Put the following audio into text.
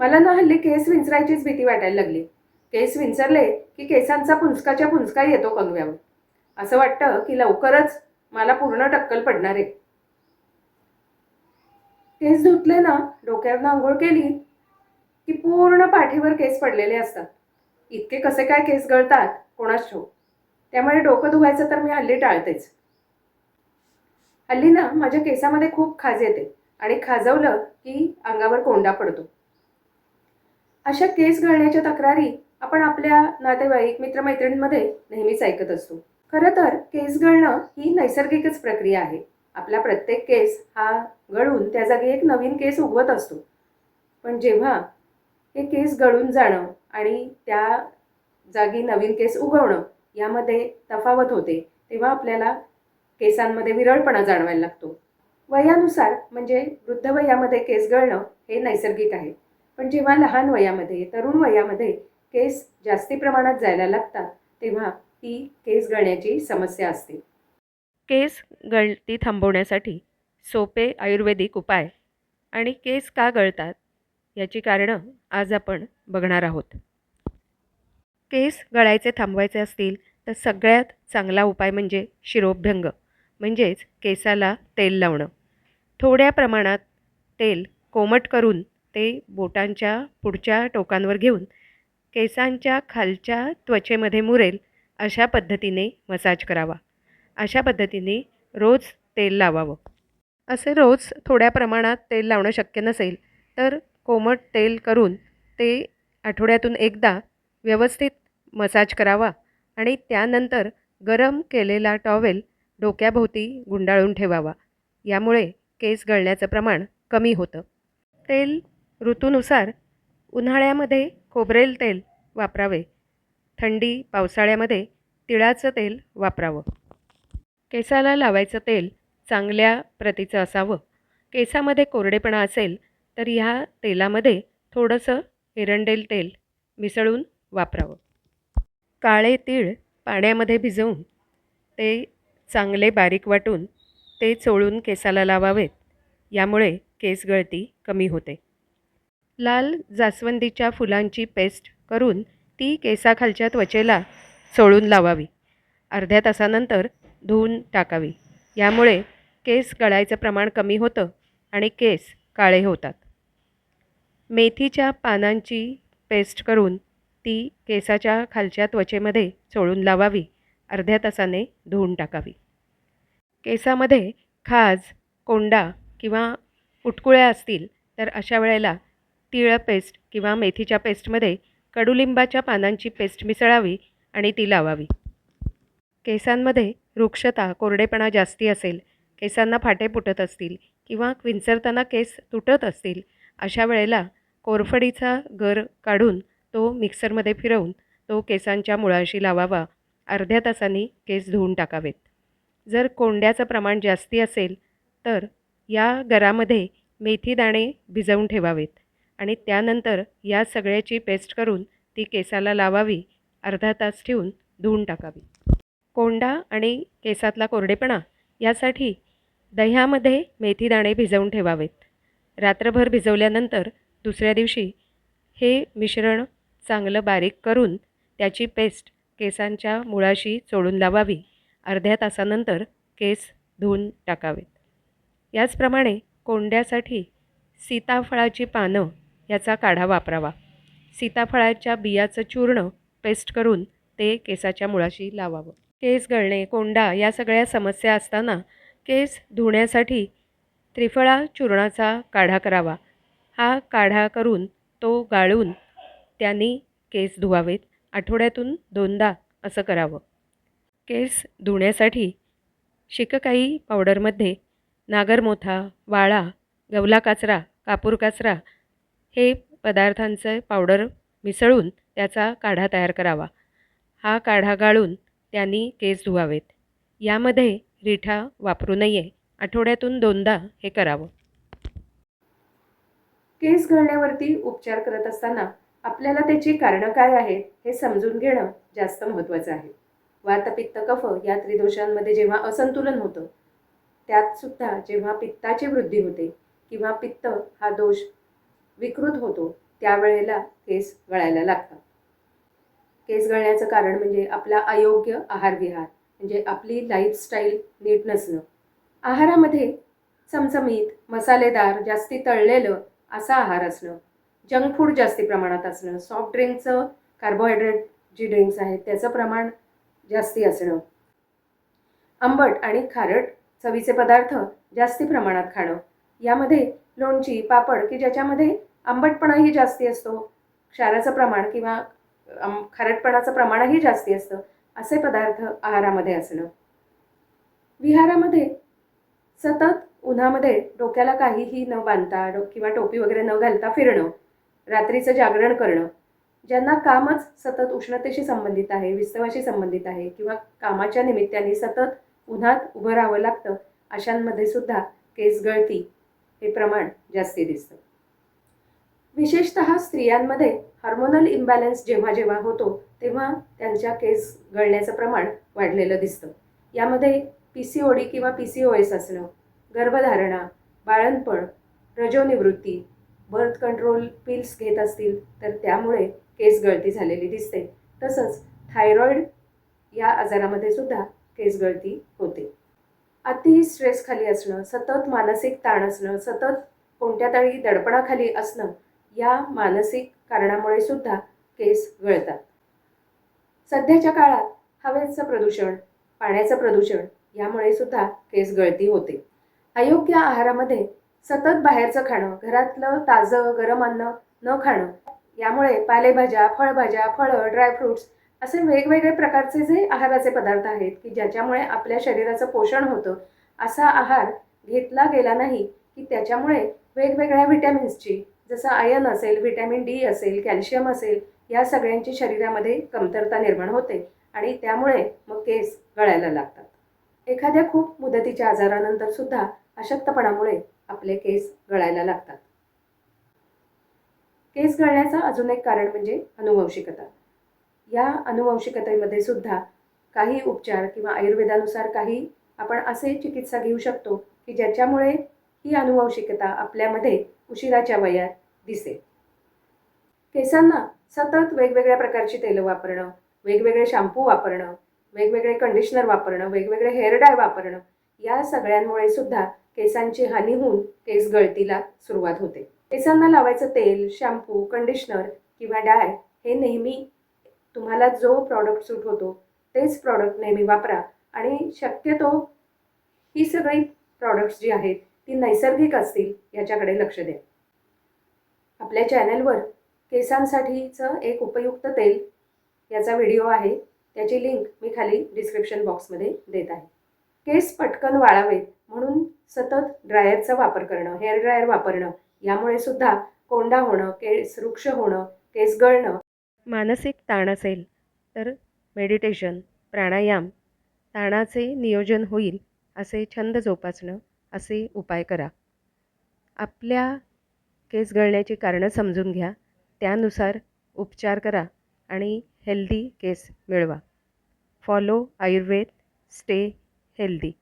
मला ना हल्ली केस विंचरायचीच भीती वाटायला लागली. केस विंचरले की केसांचा पुंचकाच्या पुंचका येतो कंगव्यावर. असं वाटतं की लवकरच मला पूर्ण टक्कल पडणार आहे. केस धुतले ना डोक्यावरनं आंघोळ केली की पूर्ण पाठीवर केस पडलेले असतात. इतके कसे काय केस गळतात कोणाच ठेव त्यामुळे डोकं धुवायचं तर मी हल्ली टाळतेच. हल्ली ना माझ्या केसामध्ये खूप खाज येते आणि खाजवलं की अंगावर कोंडा पडतो. अशा केस गळण्याच्या तक्रारी आपण आपल्या नातेवाईक मित्रमैत्रिणींमध्ये नेहमीच ऐकत असतो. खरं तर केस गळणं ही नैसर्गिकच प्रक्रिया आहे. आपला प्रत्येक केस हा गळून त्या जागी एक नवीन केस उगवत असतो. पण जेव्हा हे केस गळून जाणं आणि त्या जागी नवीन केस उगवणं यामध्ये तफावत होते तेव्हा आपल्याला केसांमध्ये विरळपणा जाणवायला लागतो. वयानुसार म्हणजे वृद्ध वयामध्ये केस गळणं हे नैसर्गिक आहे. पण जेव्हा लहान वयामध्ये तरुण वयामध्ये केस जास्ती प्रमाणात जायला लागतात तेव्हा ती केस गळण्याची समस्या असते. केस गळती थांबवण्यासाठी सोपे आयुर्वेदिक उपाय आणि केस का गळतात याची कारणं आज आपण बघणार आहोत. केस गळायचे थांबवायचे असतील तर सगळ्यात चांगला उपाय म्हणजे शिरोभ्यंग म्हणजेच केसाला तेल लावणं. थोड्या प्रमाणात तेल कोमट करून ते बोटांच्या पुढच्या टोकांवर घेऊन केसांच्या खालच्या त्वचेमध्ये मुरेल अशा पद्धतीने मसाज करावा. अशा पद्धतीने रोज तेल लावावं. असे रोज थोड्या प्रमाणात तेल लावणं शक्य नसेल तर कोमट तेल करून ते आठवड्यातून एकदा व्यवस्थित मसाज करावा आणि त्यानंतर गरम केलेला टॉवेल डोक्याभोवती गुंडाळून ठेवावा. यामुळे केस गळण्याचं प्रमाण कमी होतं. तेल ऋतूनुसार उन्हाळ्यामध्ये खोबरेल तेल वापरावे. थंडी पावसाळ्यामध्ये तिळाचं तेल वापरावं. केसाला लावायचं तेल चांगल्या प्रतीचं असावं. केसामध्ये कोरडेपणा असेल तर ह्या तेलामध्ये थोडंसं एरंडेल तेल मिसळून वापरावं. काळे तीळ पाण्यामध्ये भिजवून ते चांगले बारीक वाटून ते चोळून केसाला लावावेत. यामुळे केस गळती कमी होते. लाल जास्वंदीच्या फुलांची पेस्ट करून ती केसाखालच्या त्वचेला चोळून लावावी. अर्ध्या तासानंतर धुवून टाकावी. यामुळे केस गळायचं प्रमाण कमी होतं आणि केस काळे होतात. मेथीच्या पानांची पेस्ट करून ती केसाच्या खालच्या त्वचेमध्ये चोळून लावावी. अर्ध्या तासाने धुवून टाकावी. केसामध्ये खाज कोंडा किंवा उटकुळ्या असतील तर अशा वेळेला तिळ पेस्ट किंवा मेथीच्या पेस्टमध्ये कडुलिंबाच्या पानांची पेस्ट मिसळावी आणि ती लावावी. केसांमध्ये वृक्षता कोरडेपणा जास्ती असेल केसांना फाटे फुटत असतील किंवा विंचरताना केस तुटत असतील अशा वेळेला कोरफडीचा गर काढून तो मिक्सरमध्ये फिरवून तो केसांच्या मुळाशी लावावा. अर्ध्या तासांनी केस धुवून टाकावेत. जर कोंड्याचं प्रमाण जास्ती असेल तर या गरामध्ये मेथी दाणे भिजवून ठेवावेत. आणि त्यानंतर या सगळ्याची पेस्ट करून ती केसाला लावावी अर्धा तास ठेवून धुवून टाकावी. कोंडा आणि केसातला कोरडेपणा यासाठी दह्यामध्ये मेथी दाणे भिजवून ठेवावेत. रात्रभर भिजवल्यानंतर दुसऱ्या दिवशी हे मिश्रण चांगलं बारीक करून त्याची पेस्ट केसांच्या मुळाशी चोळून लावावी. अर्ध्या तासानंतर केस धुवून टाकावेत. याचप्रमाणे कोंड्यासाठी सीताफळाची पानं याचा काढा वापरावा. सीताफळाच्या बियाचं चूर्ण पेस्ट करून ते केसाच्या मुळाशी लावावं. केस गळणे कोंडा या सगळ्या समस्या असताना केस धुण्यासाठी त्रिफळा चूर्णाचा काढा करावा. हा काढा करून तो गाळून त्यांनी केस धुवावेत. आठवड्यातून दोनदा असं करावं. केस धुण्यासाठी शिककाई पावडरमध्ये नागरमोथा वाळा गवला काचरा कापूर काचरा हे पदार्थांचं पावडर मिसळून त्याचा काढा तयार करावा. हा काढा गाळून त्यांनी केस धुवावेत. यामध्ये रिठा वापरू नये. आठवड्यातून दोनदा हे करावं. केस घालण्यावरती उपचार करत असताना आपल्याला त्याची कारणं काय आहेत हे समजून घेणं जास्त महत्त्वाचं आहे. वात पित्त कफ या त्रिदोषांमध्ये जेव्हा असंतुलन होतं त्यातसुद्धा जेव्हा पित्ताची वृद्धी होते किंवा पित्त हा दोष विकृत होतो त्यावेळेला केस गळायला लागतात. केस गळण्याचं कारण म्हणजे आपला अयोग्य आहारविहार म्हणजे आपली लाईफस्टाईल नीट नसणं. आहारामध्ये चमचमीत मसालेदार जास्ती तळलेलं असा आहार असणं जंक फूड जास्ती प्रमाणात असणं सॉफ्ट ड्रिंकचं कार्बोहायड्रेट जी ड्रिंक्स आहेत त्याचं प्रमाण जास्ती असणं. आंबट आणि खारट चवीचे पदार्थ जास्ती प्रमाणात खाणं. यामध्ये लोणची पापड की ज्याच्यामध्ये आंबटपणाही जास्ती असतो क्षाराचं प्रमाण किंवा आम खारटपणाचं प्रमाणही जास्ती असतं असे पदार्थ आहारामध्ये असणं. विहारामध्ये सतत उन्हामध्ये डोक्याला काहीही न बांधता डो किंवा टोपी वगैरे न घालता फिरणं रात्रीचं जागरण करणं ज्यांना कामच सतत उष्णतेशी संबंधित आहे विस्तवाशी संबंधित आहे किंवा कामाच्या निमित्ताने सतत उन्हात उभं राहावं लागतं अशांमध्ये सुद्धा केस गळती हे प्रमाण जास्ती दिसतं. विशेषतः स्त्रियांमध्ये हार्मोनल इम्बॅलन्स जेव्हा जेव्हा होतो तेव्हा त्यांच्या केस गळण्याचं प्रमाण वाढलेलं दिसतं. यामध्ये पी सी ओ डी किंवा पी सी ओ एस असणं गर्भधारणा बाळणपण रजोनिवृत्ती बर्थ कंट्रोल पिल्स घेत असतील तर त्यामुळे केस गळती झालेली दिसते. तसंच थायरॉईड या आजारामध्ये सुद्धा केस गळती होते. अति स्ट्रेसखाली असणं सतत मानसिक ताण असणं सतत कोणत्या तरी दडपणाखाली असणं या मानसिक कारणामुळे सुद्धा केस गळतात. सध्याच्या काळात हवेचं प्रदूषण पाण्याचं प्रदूषण यामुळे सुद्धा केस गळती होते. अयोग्य आहारामध्ये सतत बाहेरचं खाणं घरातलं ताजं गरम अन्न न खाणं यामुळे पालेभाज्या फळभाज्या फळं ड्रायफ्रुट्स असे वेगवेगळे प्रकारचे जे आहाराचे पदार्थ आहेत की ज्याच्यामुळे आपल्या शरीराचं पोषण होतं असा आहार घेतला गेला नाही की त्याच्यामुळे वेगवेगळ्या व्हिटॅमिन्सची जसं आयन असेल व्हिटॅमिन डी असेल कॅल्शियम असेल या सगळ्यांची शरीरामध्ये कमतरता निर्माण होते आणि त्यामुळे मग केस गळायला लागतात. एखाद्या खूप मुदतीच्या आजारानंतर सुद्धा अशक्तपणामुळे आपले केस गळायला लागतात. केस गळण्याचं अजून एक कारण म्हणजे अनुवंशिकता. या अनुवंशिकतेमध्ये सुद्धा काही उपचार किंवा आयुर्वेदानुसार काही आपण असे चिकित्सा घेऊ शकतो की ज्याच्यामुळे ही अनुवंशिकता आपल्यामध्ये उशिराच्या वयात दिसेल. केसांना सतत वेगवेगळ्या प्रकारची तेलं वापरणं वेगवेगळे शॅम्पू वापरणं वेगवेगळे कंडिशनर वापरणं वेगवेगळे हेअर डाय वापरणं या सगळ्यांमुळे सुद्धा केसांची हानी होऊन केस गळतीला सुरुवात होते. केसांना लावायचं तेल शॅम्पू कंडिशनर किंवा डाय हे नेहमी तुम्हाला जो प्रॉडक्ट सूट होतो तेच प्रॉडक्ट नेहमी वापरा. आणि शक्यतो ही सगळी प्रॉडक्ट्स जी आहेत ती नैसर्गिक असतील याच्याकडे लक्ष द्या. आपल्या चॅनलवर केसांसाठीचं एक उपयुक्त तेल याचा व्हिडिओ आहे. त्याची लिंक मी खाली डिस्क्रिप्शन बॉक्समध्ये देत आहे. केस पटकन वाळावेत म्हणून सतत ड्रायरचा वापर करणं हेअर ड्रायर वापरणं यामुळे सुद्धा कोंडा होणं केस वृक्ष होणं केस गळणं. मानसिक ताण असेल तर मेडिटेशन प्राणायाम ताणाचे नियोजन होईल असे छंद जोपासणं असे उपाय करा. आपल्या केस गळण्याची कारणं समजून घ्या. त्यानुसार उपचार करा आणि हेल्दी केस मिळवा. फॉलो आयुर्वेद. Stay healthy.